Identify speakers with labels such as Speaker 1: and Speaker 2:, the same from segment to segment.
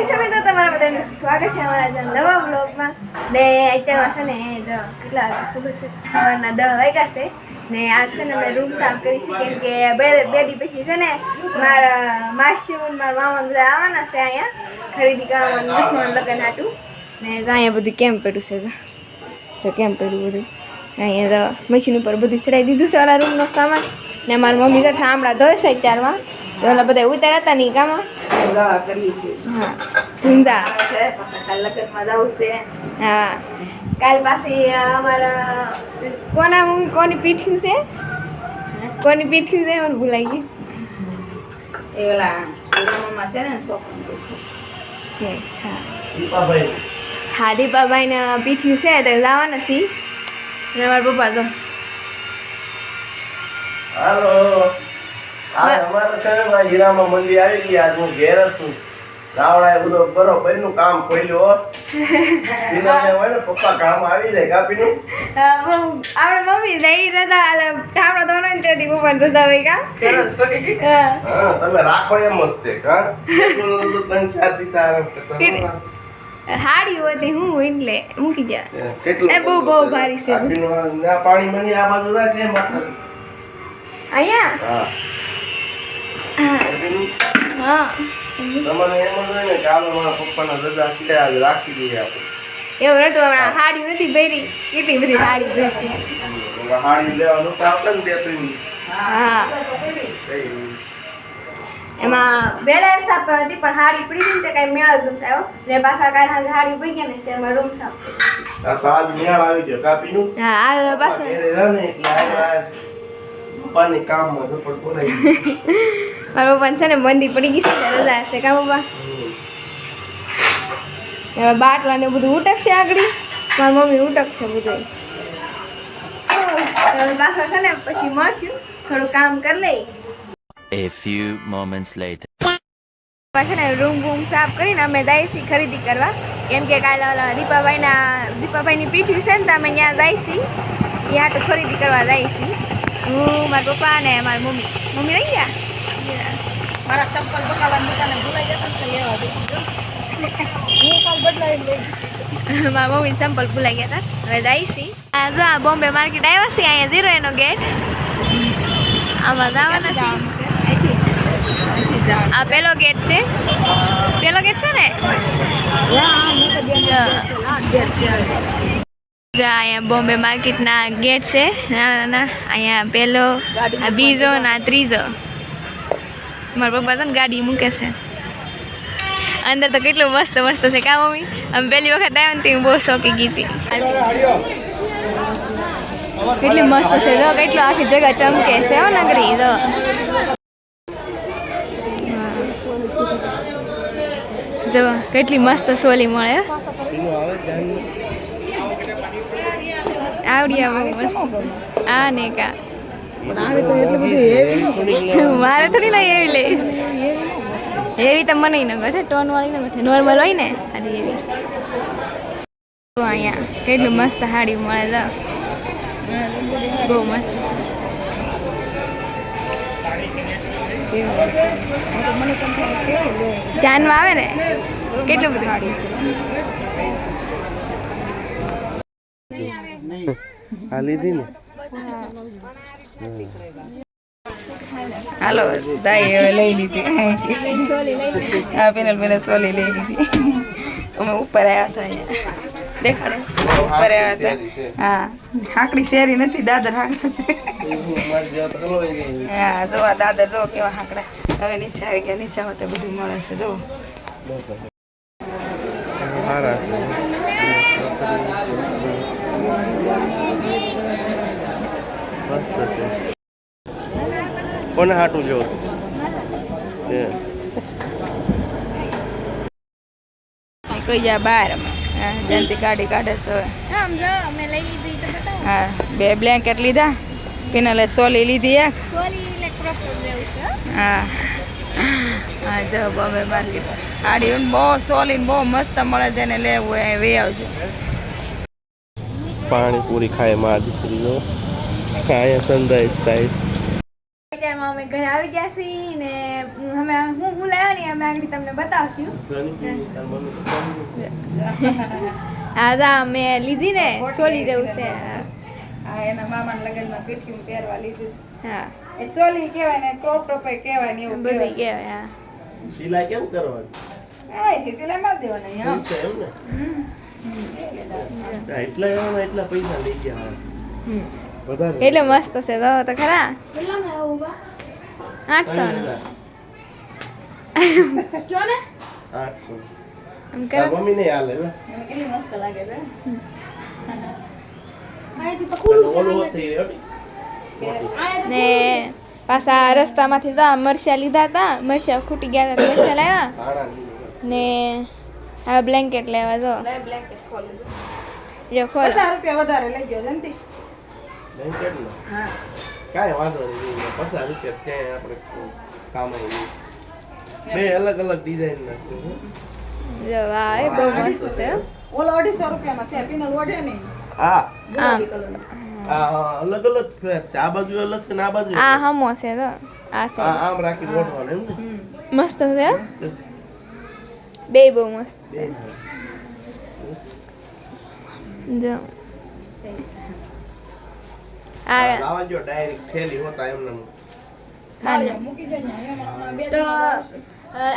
Speaker 1: કેમ છો મિત્રો? તમારા બધાનું સ્વાગત છે અમારા નવા બ્લોગમાં ને અત્યારમાં છે ને જો કેટલા ખબર છે? સવારના દહ વાગ્યા છે. ને આજ છે ને અમે રૂમ સાફ કરી છે. કેમ કે બે બે દી પછી છે ને મારા માસી મારા મામા બધા આવવાના છે અહીંયા ખરીદી કરવાનું દસમાં લગ્ન હાટું ને અહીંયા બધું કેમ પડ્યું છે, જો. કેમ પડ્યું બધું. અહીંયા તો મશીન ઉપર બધું ચડાવી દીધું છે ઓલા રૂમનો સામાન. ને મારી મમ્મી તો ઠામડા ધોય છે અત્યારમાં. ઓલા બધા ઉતાર્યા હતા નહીં કામ હા ધૂંધા
Speaker 2: કાલ લગ્નમાં જવું છે
Speaker 1: હા કાલ પાસે અમારા કોના મમ્મી કોની પીઠ્યું છે કોની પીઠ્યું છે મને ભૂલાઈ ગયું
Speaker 2: એ ઓલા રૂમમાં છે ને
Speaker 1: છે હા હા દીપાભાઈને પીઠ્યું છે તો લાવવાના છીએ અને મારા પપ્પા તો
Speaker 3: હાલો આ અમારે છે હીરામાં મંદી આવી ગઈ આજ હું ઘેર છું. બધો બરોબરનું કામ ખોલ્યું હો. હોય ને પપ્પા કામ આવી જાય કાપીનું
Speaker 1: બહુ આપણે મમ્મી રહી રહેતા એટલે ઠામડા તો ને તેથી હોય કા? હા.
Speaker 3: તમે રાખો એમ જ તે કા ત્રણ ચાર દી તારે તમે
Speaker 1: હાડી હોતી હું એટલે મૂકી ગયા.
Speaker 3: કેટલું
Speaker 1: એ બહુ બહુ ભારી છે.
Speaker 3: ના પાણી મને આ બાજુ રાખે
Speaker 1: અહીંયા?
Speaker 3: હા.
Speaker 1: હા
Speaker 3: તમને એમ જ હોય ને કે હાલો મારા પપ્પાના રજા છે આજ રાખી દઈએ આપણે.
Speaker 1: એવું નતું હમણાં નથી પહેરી કેટલી બધી
Speaker 3: લેવાનું તો આપણે ને
Speaker 1: હા.
Speaker 3: કઈ
Speaker 1: એમાં સાફ હતી પણ હાડી પડી ગઈ ને કઈ મેળ જ નથી ને પાછા કાલ હાડી પડી ગયા ને તેમાં રૂમ સાફ
Speaker 3: તો આજ મેળ આવી ગયો. કાપીનું
Speaker 1: હા આ પાછા.
Speaker 3: પપ્પાની કામમાં ગઈ.
Speaker 1: મારા પપ્પાને છે ને મંદી પડી ગઈ છે ને રજા હશે. કા પપ્પા? હવે બાટલા ને બધું ઉટકશે આગળ? મારી મમ્મી ઉટકશે બધું. પાછા છે ને પછી મળશું. થોડું કામ કરી લઈ.
Speaker 4: A few moments later.
Speaker 1: પાછળ ને રૂમ બૂમ સાફ કરીને અમે દાઈસી ખરીદી કરવા. કેમ કે કાલે ઓલા દીપાભાઈના દીપાભાઈની પીઠી છે ને અમે ત્યાં દાઈસી એ હાટું ખરીદી કરવા દાઈસી હું મારા પપ્પા ને મારી મમ્મી. મમ્મી રહી ગયા?
Speaker 2: મારા ચપ્પલ બકાવાની દુકાને ભૂલાઈ જતા તો લેવા હું કાલ બદલાવી લઈ
Speaker 1: મારા મમ્મી ચંપલ ભૂલાઈ ગયા હતા. હવે દઈશી આ જો આ બોમ્બે માર્કેટ આવ્યા છે અહીંયા ઝીરો એનો ગેટ આમાં જવાના છે. આ પેલો ગેટ છે. પેલો ગેટ છે ને? જા અહીંયા બોમ્બે માર્કેટના ગેટ છે. ના અહીંયા પેલો આ બીજો ના ત્રીજો. મારા પપ્પા છે ને ગાડી મૂકે છે. અંદર તો કેટલું મસ્ત મસ્ત છે કા મમ્મી? અમે પહેલી વખત આવ્યો ને તે બહુ શોખી ગીતી કેટલી મસ્ત છે. જો કેટલો આખી જગા ચમકે છે હો નગરી, જો. જો કેટલી મસ્ત સોલી મળે. આવડી આ બહુ મસ્ત આ ને કા.
Speaker 2: પણ તો એટલું બધું હેવી
Speaker 1: મારે થોડી ના એવી લે. એવી તો મને ન ગઠે ટોન વાળી ન ગઠે નોર્મલ હોય ને આડી એવી તો અહીંયા કેટલું મસ્ત હાડી મળે લ. બહુ મસ્ત ધ્યાનમાં આવે ને? કેટલું બધું?
Speaker 3: આ લીધી ને.
Speaker 2: હાલો દાઈ હવે લઈ લીધી. હા, પેનલ પેનલ ચોલી લઈ લીધી. અમે ઉપર આવ્યા હતા અહીંયા. દેખાડો, ઉપર આવ્યા હતા. હા, હાકડી શેરી નથી, દાદર હાકડા છે. હા જો દાદર જો કેવા હાકડા. હવે નીચે આવી ગયા, નીચે હોતે બધું મળે જો
Speaker 3: હારા મસ્ત છે કોને હાટું જેવું છે
Speaker 2: કોઈ જા બહાર હા કાઢે છે હવે.
Speaker 1: આમ જો અમે લઈ લીધી તો બતાવો.
Speaker 2: હા બે બ્લેન્કેટ લીધા પેનલે સોલી લીધી એક.
Speaker 1: હો.
Speaker 2: હા. જો બોમ્બે માર્કેટ સાડી બહુ સોલી બહુ મસ્ત મળે છે ને લેવું એ વે આવજો
Speaker 3: પાણી પૂરી ખાયમાં દીકરીઓ. નો સનરાઈઝ થાય
Speaker 1: અત્યારમાં અમે ઘરે આવી ગયા છીએ ને અમે હું હું લાવ્યા ને અમે આગળ તમને બતાવશું. હા દા મેં લીધી ને સોલી જેવું છે.
Speaker 2: હા. એના મામાના લગ્નમાં પેટીયું પહેરવા લીધું.
Speaker 1: હા.
Speaker 2: એ સોલી કહેવાય ને ક્રોપ ટોપ કહેવાય ને એવું
Speaker 1: બધું
Speaker 2: કહેવાય.
Speaker 1: હા.
Speaker 3: સિલાઈ કેમ કરવાની?
Speaker 2: હા સિલાઈ મારી દેવાની હા.
Speaker 3: એમ ને? એટલા એટલા પૈસા લઈ ગયા હા.
Speaker 1: હમ. એટલે મસ્ત છે તો તો ખરા? આઠસો
Speaker 3: આઠસો
Speaker 1: એમ કરો.
Speaker 3: મમ્મી ને હાલે
Speaker 2: કેટલી મસ્ત લાગે છે.
Speaker 3: તને ઓલું થઈ રહ્યો ને.
Speaker 1: ને પાછા રસ્તામાંથી તો મરચા લીધા હતા. મરચા ખૂટી ગયા હતા તો મરચા લાવ્યા? ને આ બ્લેન્કેટ લેવા
Speaker 2: ખોલી
Speaker 1: જો ખોલ.
Speaker 2: રૂપિયા વધારે લઈ ગયો જંતી
Speaker 3: ને? કાંઈ વાંધો નહીં પચાસ રૂપિયા ત્યાં આપણે કામ આવી બે અલગ અલગ ડિઝાઇન ના છે. હો.
Speaker 1: એ બહુ મસ્ત છે.
Speaker 2: ઓલો અઢીસો રૂપિયામાં છે પિનલ ઓઢે નહીં.
Speaker 3: હા. આ અલગ અલગ છે. આ બાજુ અલગ છે ને આ બાજુ
Speaker 1: આ. હમો છે તો આ સો
Speaker 3: આમ એમ ને?
Speaker 1: મસ્ત છે? બે બહુ મસ્ત
Speaker 3: છે.
Speaker 1: જો. આ
Speaker 3: જો ડાયરેક્ટ થેલી હોતા એમને એમ.
Speaker 2: થાળીમાં મૂકી દે ને એમાં હમણાં બે
Speaker 1: તો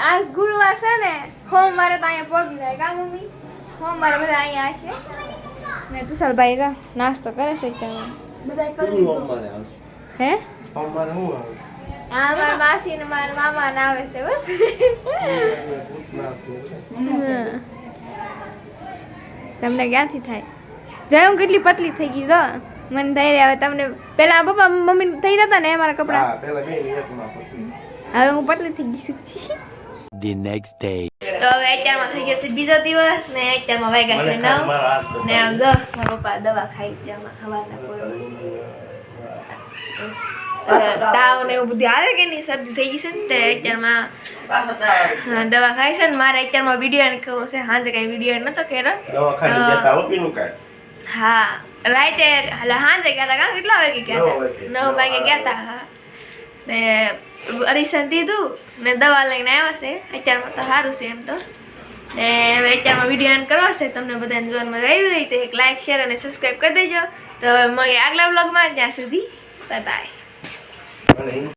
Speaker 1: આજ ગુરુવાર છે ને સોમવારે તો અહીંયા પગ જાય કા મમ્મી? સોમવારે બધા અહીંયા આવશે ને તુષારભાઈ કા નાસ્તો કરે છે ત્યાં
Speaker 3: આવશે
Speaker 1: હે?
Speaker 3: અમારે શું આવે?
Speaker 1: આ મારા માસી ને મારા મામા ને આવે છે બસ. હા. તમને ક્યાંથી થાય? જય હું કેટલી પતલી થઈ ગઈ તો મને થઈ હવે તમને પેલા પપ્પા મમ્મી થઈ જતા ને મારા કપડા હવે હું પતલી થઈ ગઈ છું.
Speaker 4: The next day.
Speaker 1: તો હવે અત્યારમાં થઈ ગયો છે બીજો દિવસ ને અત્યારમાં વાગ્યા છે નવ. ને આમ દસ મારા પપ્પા દવા ખાઈ અત્યારમાં હવાના તાવ ને એવું બધું આવે કે નહીં શરદી થઈ ગઈ છે ને તે અત્યારમાં દવા ખાઈ છે ને. મારે અત્યારમાં વીડિયો કરવો છે. હાંજે કઈ વીડિયો નતો કર્યો. હા. રાતે એટલે સાંજે ગયા હતા કા? કેટલા વાગે ગયા હતા નવ વાગે ગયા હતા હા. ને અરીસન દીધું ને દવા લઈને આવ્યા છે. અત્યારમાં તો સારું છે એમ તો. ને હવે અત્યારમાં વીડિયો એન્ડ કરવા છે. તમને બધાને જોવામાં મજા આવી હોય તો એક લાઇક શેર અને સબસ્ક્રાઈબ કરી દેજો. તો હવે મળીએ આગલા બ્લોગમાં ત્યાં સુધી બાય બાય